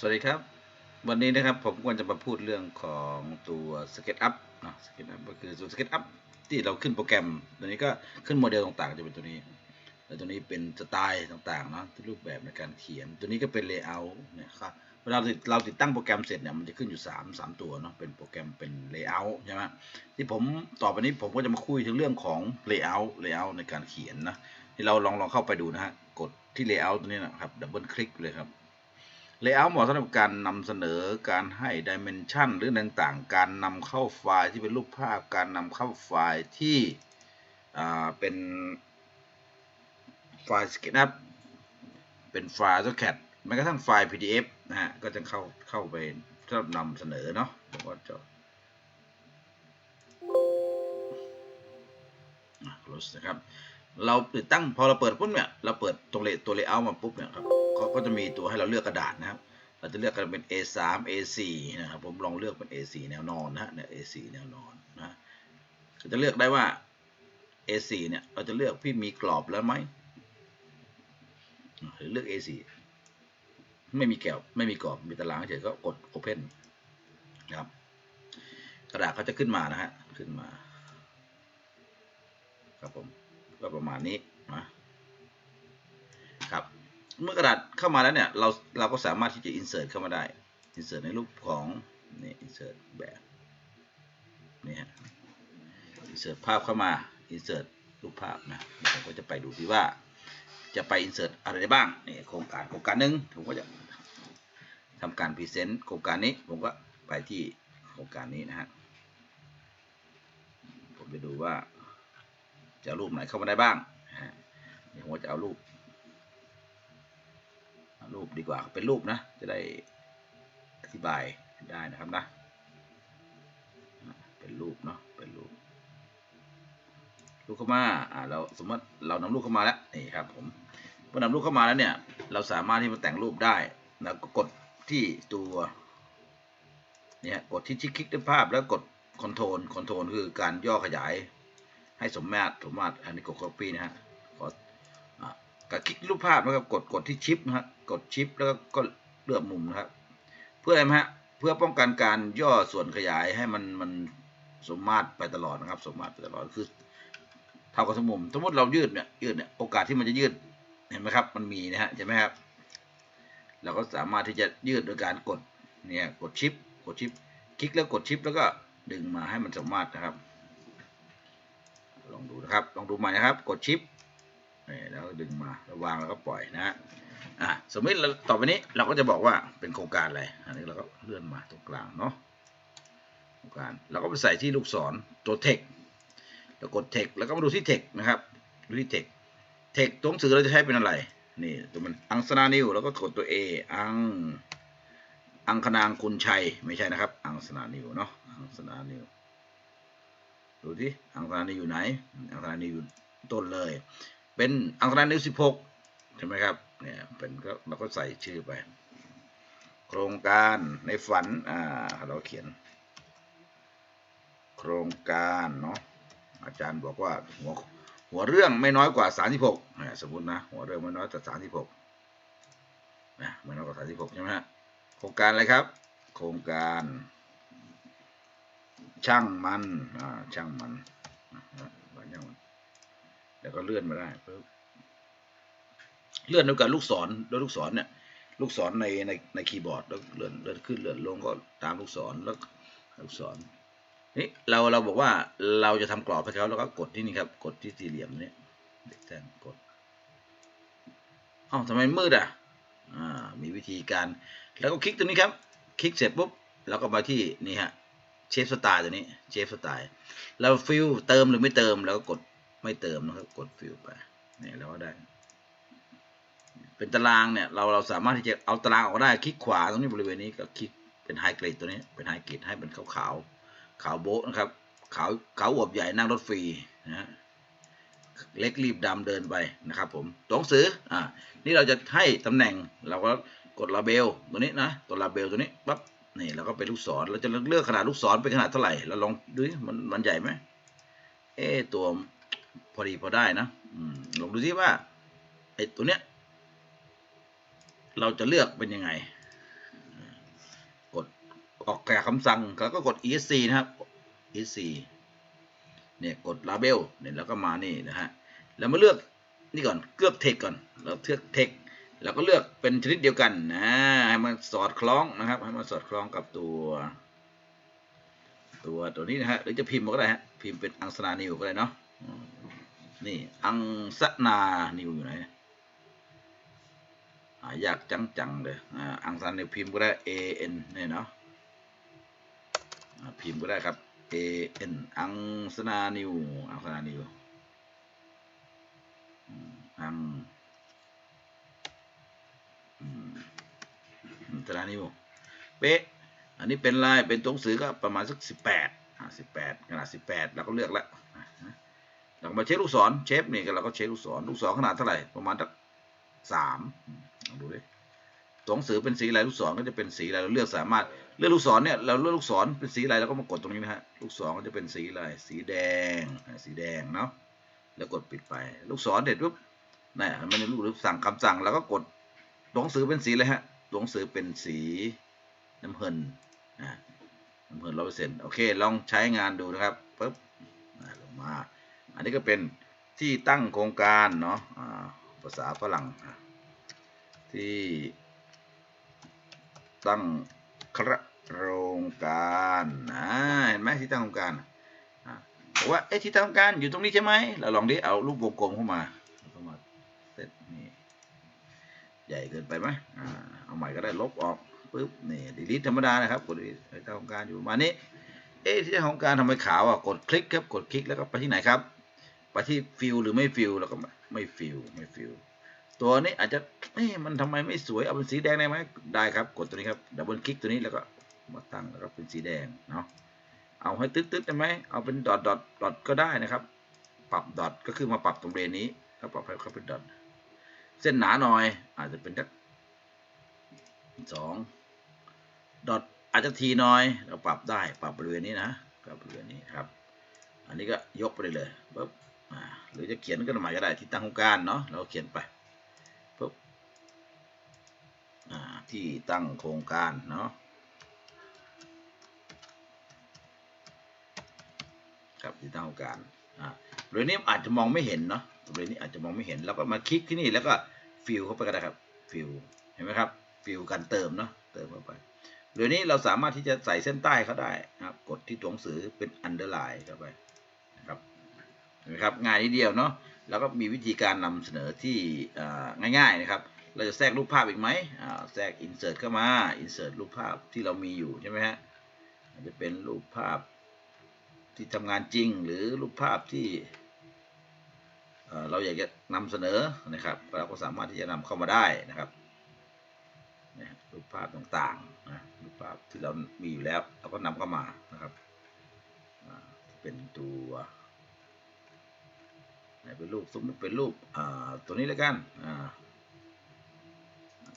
สวัสดีครับ วันนี้นะครับผมก็จะมาพูดเรื่องของตัว SketchUp นะ SketchUp ก็คือตัว SketchUp ที่เราขึ้นโปรแกรม ตัวนี้ก็ขึ้นโมเดลต่างๆ จะเป็นตัวนี้แล้วตัวนี้เป็นสไตล์ต่างๆเนาะรูปแบบในการเขียน ตัวนี้ก็เป็น Layout เนี่ยครับเวลาเราติดตั้งโปรแกรมเสร็จเนี่ยมันจะขึ้นอยู่ 3 3 ตัวเนาะเป็นโปรแกรมเป็น Layout ใช่ไหมที่ผมต่อไปนี้ผมก็จะมาคุยถึงเรื่องของ Layout Layout ในการเขียนนะที่เราลองลองเข้าไปดูนะฮะกดที่ Layout ตัวนี้นะครับดับเบิลคลิกเลยครับ Layout เหมาะสำหรับการนำเสนอการให้ Dimension หรือต่างๆ การนำเข้าไฟล์ที่เป็นรูปภาพ การนำเข้าไฟล์ที่เป็นไฟล์ SketchUp เป็นไฟล์ AutoCAD แม้กระทั่งไฟล์ PDF นะฮะ ก็จะเข้าเข้าไปสำหรับนำเสนอเนาะผมก็จะอะ close นะครับ เราติดตั้งพอเราเปิดปุ๊บเนี่ย เราเปิดตรงเลตัว layout มาปุ๊บเนี่ยครับ เขาก็จะมีตัวให้เราเลือกกระดาษนะครับ เราจะเลือกกันเป็น A3 A4 นะครับผมลองเลือกเป็น A4 แนวนอนนะเนี่ย A4 แนวนอนนะก็จะเลือกได้ว่า A4 เนี่ยเราจะเลือกพี่มีกรอบแล้วไหมหรือเลือก A4 ไม่มีแกวไม่มีกรอบมีตารางเฉยก็กด Open นะครับ กระดาษเขาจะขึ้นมานะฮะขึ้นมา ครับผมก็ประมาณนี้นะครับ เมื่อกระดาษเข้ามาแล้วเนี่ยเราเราก็สามารถที่จะ insert เข้ามาได้ insert ในรูปของนี่ insert แบบนี่ฮะ insert ภาพเข้ามา insert รูปภาพนะผมก็จะไปดูที่ว่า จะไป insert อะไรได้บ้างนี่โครงการโครงการหนึ่งผมก็จะทำการพรีเซนต์โครงการนี้ผมก็ไปที่โครงการนี้นะฮะผมจะดูว่าจะรูปไหนเข้ามาได้บ้างนะฮะเดี๋ยวผมจะเอารูป รูปดีกว่าเป็นรูปนะ จะได้อธิบายได้นะครับนะ เป็นรูปเนาะ เป็นรูปรูปเข้ามา อ่า เราสมมติเรานำรูปเข้ามาแล้ว นี่ครับผมพอนำรูปเข้ามาแล้วเนี่ย เราสามารถที่มาแต่งรูปได้แล้วก็กดที่ตัวเนี่ยกดที่ชิคคลิกด้วยภาพแล้วกดคอนโทรล คอนโทรลคือการย่อขยาย ให้สมมาตรสมมาตรอันนี้กด copy นะฮะ กดคลิกรูปภาพนะครับกดกดที่ชิปนะฮะกดชิปแล้วก็กเลือกมุมนะครับ เพื่ออะไรไหมฮะเพื่อป้องกันการย่อส่วนขยายให้มันมันสมมาตรไปตลอดนะครับ สมมาตรไปตลอดคือเท่ากับสมมุมสมมติเรายืดเนี่ยยืดเนี่ยโอกาสที่มันจะยืดเห็นไหมครับ มันมีนะฮะใช่ไหมครับเราก็สามารถที่จะยืดโดยการกดเนี่ยกดชิปกดชิป คลิกแล้วกดชิป แล้วก็ดึงมาให้มันสมมาตรนะครับลองดูนะครับลองดูใหม่นะครับ กดชิป ดึงมาแล้ววางแล้วก็ปล่อยนะฮะอะสมมติเราต่อไปนี้เราก็จะบอกว่าเป็นโครงการอะไรอันนี้เราก็เลื่อนมาตรงกลางเนาะโครงการเราก็ไปใส่ที่ลูกศรตัวเทคแล้วกดเทคแล้วก็มาดูที่เทคนะครับดูที่เทคเทคตัวหนังสือเราจะใช้เป็นอะไรนี่ตัวมันอังสนานิวแล้วก็กดตัว A อังอังคณางคุณชัยไม่ใช่นะครับ อังสนานิวเนาะอังสนานิวดูที่อังคณานิวอยู่ไหนอังคณานิวอยู่ต้นเลย เป็นอังคณานิวสิบหกใช่ไหมครับเนี่ยเป็นก็เราก็ใส่ชื่อไป โครงการในฝันอ่าเราเขียน โครงการเนาะอาจารย์บอกว่าหัวหัวเรื่องไม่น้อยกว่าสามสิบหกสมมตินะหัวเรื่องไม่น้อยกว่าสามสิบหกนะไม่น้อยกว่าสามสิบหกใช่ไหมฮะโครงการอะไรครับ โครงการ ช่างมันอ่าช่างมันอ่าช่างมัน แล้วก็เลื่อนมาได้ปึ๊บเลื่อนด้วยกับลูกศรด้วยลูกศรเนี่ย ลูกศรในในในคีย์บอร์ดแล้วเลื่อนเลื่อนขึ้นเลื่อนลงก็ตามลูกศรแล้วลูกศรนี่เราเราบอกว่าเราจะทำกรอบให้เขาแล้วก็กดที่นี่ครับ กดที่สี่เหลี่ยมนี้เด็กแทนกดอ้าวทำไมมืดอะอ่ามีวิธีการ แล้วก็คลิกตัวนี้ครับ คลิกเสร็จปุ๊บเราก็มาที่นี่ฮะเชฟสไตล์ตัวนี้เชฟสไตล์เราฟิลเติมหรือไม่เติมเราก็กด ไม่เติมนะครับกดฟิลไปเนี่ยเราก็ได้ เป็นตารางเนี่ยเราเราสามารถที่จะเอาตารางออกได้คลิกขวาตรงนี้บริเวณนี้ก็คลิกเป็นไฮเกรดตัวนี้เป็นไฮเกรดให้เป็นขาวขาวขาวโบ๊ะนะครับขาวขาวอวบใหญ่นั่งรถฟรีนะฮะเล็กรีบดำเดินไปนะครับผมตัวหนังสืออ่านี่เราจะให้ตำแหน่งเราก็กดลาเบลตัวนี้นะตัวลาเบลตัวนี้ปั๊บนี่เราก็เป็นลูกศรเราจะเลือกขนาดลูกศรเป็นขนาดเท่าไหร่เราลองดูมันมันใหญ่ไหมเอ๊ตัว อดีพอได้นะอลองดูสิว่าไอ้ตัวเนี้ยเราจะเลือกเป็นยังไง กดออกจากคำสั่งแล้วก็กด esc นะครับ esc เนี่ยกด label เนี่ยแล้วก็มานี่นะฮะแล้วมาเลือกนี่ก่อนเลือก text ก่อนเราเลือก text แล้วก็เลือกเป็นชนิดเดียวกันนะให้มันสอดคล้องนะครับให้มันสอดคล้องกับตัวตัวตัวนี้นะฮะหรือจะพิมพ์ก็ได้ฮะพิมพ์เป็นอังสนานิวก็ได้เนาะ นี่อังสนานิวอยู่ไหนอ่ายากจังจังๆเลยอังสนานิวพิมพ์ก็ได้ A N เนี่ยเนาะพิมพ์ก็ได้ครับ A N อังสนานิวอังสนานิวอังอังสนานิวเป๊ะอันนี้เป็นลายเป็นตัวหนังสือก็ประมาณสักสิบแปดสิบแปดขนาดสิบแปดเราก็เลือกแล้ว มาเช็คลูกศรเชฟนี่ก็เราก็เช็คลูกศรลูกศรขนาดเท่าไหร่ประมาณสักสามลองดูดิตัวหนังสือเป็นสีอะไรลูกศรก็จะเป็นสีอะไรเราเลือกสามารถเลือกลูกศรเนี่ยเราเลือกลูกศรเป็นสีอะไรเราก็มากดตรงนี้นะฮะลูกศรก็จะเป็นสีอะไรสีแดงสีแดงเนาะแล้วกดปิดไป ลูกศรเด็ดปุ๊บนี่มันเป็นลูกสั่งคำสั่งเราก็กดตัวหนังสือเป็นสีอะไรฮะตัวหนังสือเป็นสีน้ำเงินอ่าอำเภอร้อยเปอร์เซ็นต์โอเคลองใช้งานดูนะครับปึ๊บลงมา อันนี้ก็เป็นที่ตั้งโครงการเนาะภาษาฝรั่งที่ตั้งโครงการเห็นไหมที่ตั้งโครงการบอกว่าเอ๊ะที่ตั้งโครงการอยู่ตรงนี้ใช่ไหมเราลองดิเอารูปวงกลมเข้ามาเข้ามาเสร็จนี่ใหญ่เกินไปไหมอเอาใหม่ก็ได้ลบออกปุ๊บนี่ดีลิทธรรมดานะครับกด delete ไอ้เจ้าของการอยู่ประมาณนี้เอ๊ะที่เจ้าของการทำไมขาวอะกดคลิกครับกดคลิกแล้วก็ไปที่ไหนครับ ที่ฟิลหรือไม่ฟิลแล้วก็ไม่ฟิลไม่ฟิลตัวนี้อาจจะเอ๊มันทำไมไม่สวยเอาเป็นสีแดงได้ไหมได้ครับ กดตัวนี้ครับดับเบิลคลิกตัวนี้แล้วก็มาตั้งแล้วก็เป็นสีแดงเนาะเอาให้ตึ๊ดๆได้ไหมเอาเป็นดอทดอทดอทก็ได้นะครับ ปรับดอทก็คือมาปรับตรงเรนนี้ก็ปรับให้เขาเป็นดอทเส้นหนาหน่อย อาจจะเป็นสักสองดอทอาจจะทีน้อย เราปรับได้ปรับบริเวณนี้นะปรับบริเวณนี้ครับ อันนี้ก็ยกไปเลยปุ๊บ รือจะเขียนก็หมายก็ได้ที่ตั้งโครงการเนาะเราเขียนไปปุ๊บที่ตั้งโครงการเนาะครับที่ตั้งโครงการอ่าบริเวณนี้อาจจะมองไม่เห็นเนาะบริเวณนี้อาจจะมองไม่เห็นแล้วก็มาคลิกที่นี่แล้วก็ฟิลเข้าไปก็ได้ครับฟิลเห็นไหมครับฟิลการเติมเนาะเติมเข้าไปเดี๋ยวนี้เราสามารถที่จะใส่เส้นใต้เขาได้นะครับ กดที่ตัวหนังสือเป็น underline เข้าไปนะครับเห็ นไหมครับง่ายนิดเดียวเนาะแล้วก็มีวิธีการนำเสนอที่ง่ายๆนะครับ เราจะแทรกรูปภาพอีกไหมแทรก insert เข้ามา insert รูปภาพที่เรามีอยู่ใช่ไหมฮะอาจจะเป็นรูปภาพที่ทำงานจริงหรือรูปภาพที่เราอยากจะนำเสนอนะครับเราก็สามารถที่จะนำเข้ามาได้นะครับรูปภาพต่างๆนะรูปภาพที่เรามีอยู่แล้วเราก็นำเข้ามานะครับเป็นตัว เป็นรูปสมมติเป็นรูปตัวนี้แล้วกัน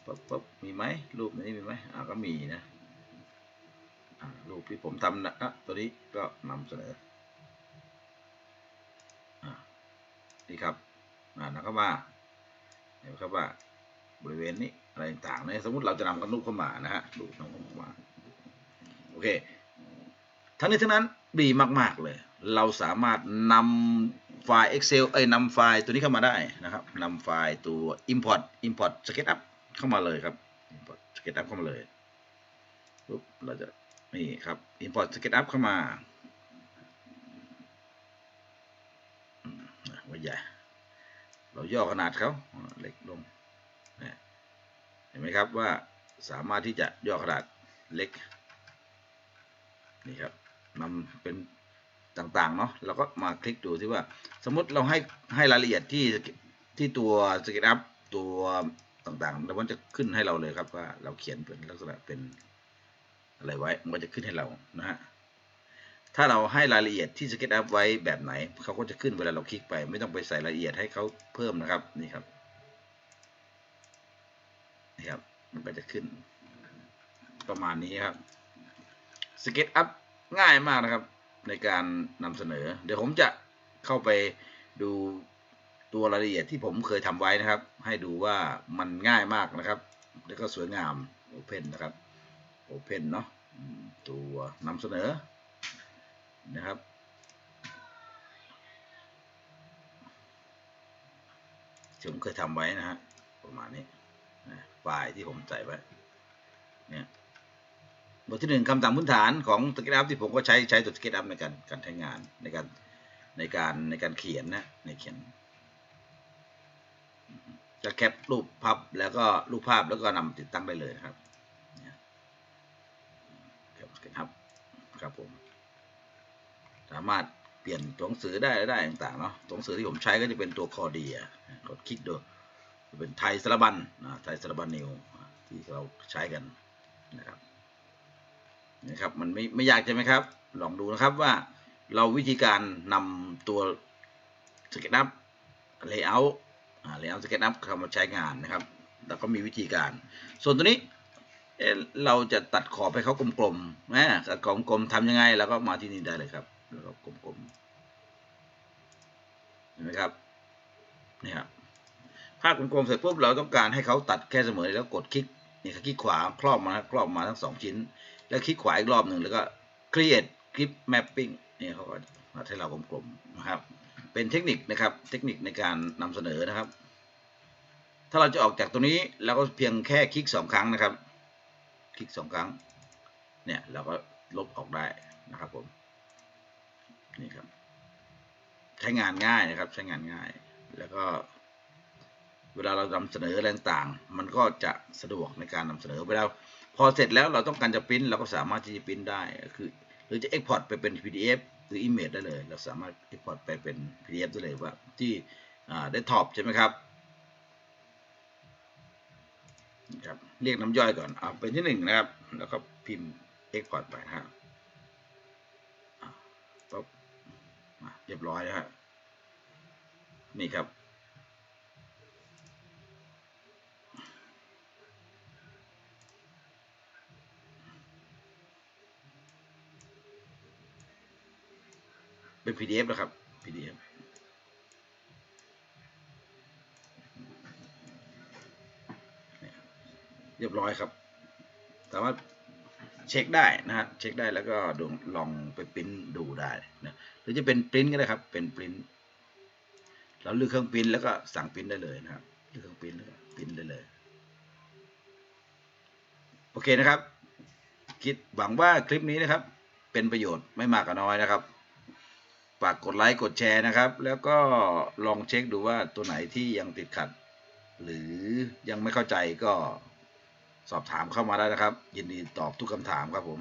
ปั๊บปั๊บมีไหมรูปนี้มีไหมอ่าก็มีนะรูปที่ผมทำนะตัวนี้ก็นำเสนอนี่ครับอ่านำเข้าเห็นไหมครับว่าบริเวณนี้อะไรต่างๆเนี่ยสมมติเราจะนำกันรูปเข้ามานะฮะรูปนำเข้ามาโอเคทั้งนี้ทั้งนั้นดีมาก ๆ เลย เราสามารถนำ ไฟล์ Excel เอ้ยนำไฟล์ตัวนี้เข้ามาได้นะครับนำไฟล์ตัว import import SketchUp เข้ามาเลยครับ import SketchUp เข้ามาเลยปุ๊บเราจะนี่ครับ import SketchUp เข้ามาอืมไว้ใหญ่เราย่อขนาดเขาเล็กลงเห็นไหมครับว่าสามารถที่จะย่อขนาดเล็กนี่ครับนำเป็น ต่างๆเนาะเราก็มาคลิกดูที่ว่า สมมติเราให้ให้รายละเอียดที่ที่ตัวสเก็ตอัพตัวต่างๆแล้วมันจะขึ้นให้เราเลยครับว่าเราเขียนเป็นลักษณะเป็นอะไรไว้ มันก็จะขึ้นให้เรานะฮะถ้าเราให้รายละเอียดที่สเก็ตอัพไว้แบบไหนเขาก็จะขึ้นเวลาเราคลิกไป ไม่ต้องไปใส่รายละเอียดให้เขาเพิ่มนะครับนี่ครับนี่ครับ มันก็จะขึ้น ประมาณนี้ครับสเก็ตอัพง่ายมากนะครับ ในการนำเสนอ เดี๋ยวผมจะเข้าไปดูตัวรายละเอียดที่ผมเคยทำไว้นะครับ ให้ดูว่ามันง่ายมากนะครับ แล้วก็สวยงามโอเพนนะครับโอเพนเนาะตัวนำเสนอนะครับที่ผมเคยทำไว้นะฮะประมาณนี้ไฟล์ที่ผมใส่ไว้ บทที่หนึ่งคำสั่งพื้นฐานของสเก็ตอัพที่ผมก็ใช้ใช้ตัวสเก็ตอัพในการการใช้งานในการในการในการเขียนนะในเขียนจะแคปรูปภาพแล้วก็รูปภาพแล้วก็นำติดตั้งได้เลยครับแคปสเก็ตอัพครับผมสามารถเปลี่ยนตัวหนังสือได้ได้ต่างๆเนาะตัวหนังสือที่ผมใช้ก็จะเป็นตัวคอเดียกดคลิกดูจะเป็นไทยสารบัญนะไทยสารบัญนิวที่เราใช้กันนะครับ นะครับมันไม่ไม่ยากใช่ไหมครับ ลองดูนะครับว่าเราวิธีการนำตัวสเก็ตอัพเลเยอร์เลเยอร์สเก็ตอัพเข้ามาใช้งานนะครับแล้วก็มีวิธีการ ส่วนตัวนี้เราจะตัดขอบให้เขากลมๆนะตัดขอบกลมทำยังไงแล้วก็มาที่นี่ได้เลยครับแล้วก็กลมๆเห็นไหมครับนี่ครับภาพกลมๆเสร็จปุ๊บเราต้องการให้เขาตัดแค่เสมอแล้วกดคลิกนี่ครับคลิกขวาครอบมาครอบมาทั้งสองชิ้น แล้วคลิกขวาอีกรอบหนึ่งแล้วก็ create clip mapping นี่เขาก็มาให้เรากลมๆนะครับ เป็นเทคนิคนะครับเทคนิคในการนำเสนอนะครับ ถ้าเราจะออกจากตัวนี้เราก็เพียงแค่คลิกสองครั้งนะครับ คลิกสองครั้งเนี่ยเราก็ลบออกได้นะครับผมนี่ครับ ใช้งานง่ายนะครับ ใช้งานง่าย แล้วก็ เวลาเรานำเสนออะไรต่าง มันก็จะสะดวกในการนำเสนอเวลา พอเสร็จแล้วเราต้องการจะปริ้นเราก็สามารถที่จะปริ้นได้คือ หรือจะ Export ไปเป็น PDF หรือ Image ได้เลย เราสามารถ Export ไปเป็น PDF ได้เลยว่าที่เดสก์ท็อปใช่ไหมครับนะครับเรียกน้ำย่อยก่อนเอาเป็นที่หนึ่งนะครับ แล้วก็พิมพ์ export ไปนะครับอะปุ๊บเรียบร้อยนะครับนี่ครับ เป็น PDF นะครับ PDF เรียบร้อยครับ สามารถเช็คได้นะฮะเช็คได้แล้วก็ดูลองไปปริ้นดูได้นะหรือจะเป็นปริ้นก็ได้ครับ เป็นปริ้นเราเลือกเครื่องปริ้นแล้วก็สั่งปริ้นได้เลยนะครับเลือกเครื่องปริ้นแล้วก็ปริ้นได้เลย โอเคนะครับ คิดหวังว่าคลิปนี้นะครับ เป็นประโยชน์ไม่มากก็น้อยนะครับ ฝากกดไลค์กดแชร์นะครับ แล้วก็ลองเช็คดูว่าตัวไหนที่ยังติดขัด หรือยังไม่เข้าใจก็สอบถามเข้ามาได้นะครับ ยินดีตอบทุกคำถามครับผม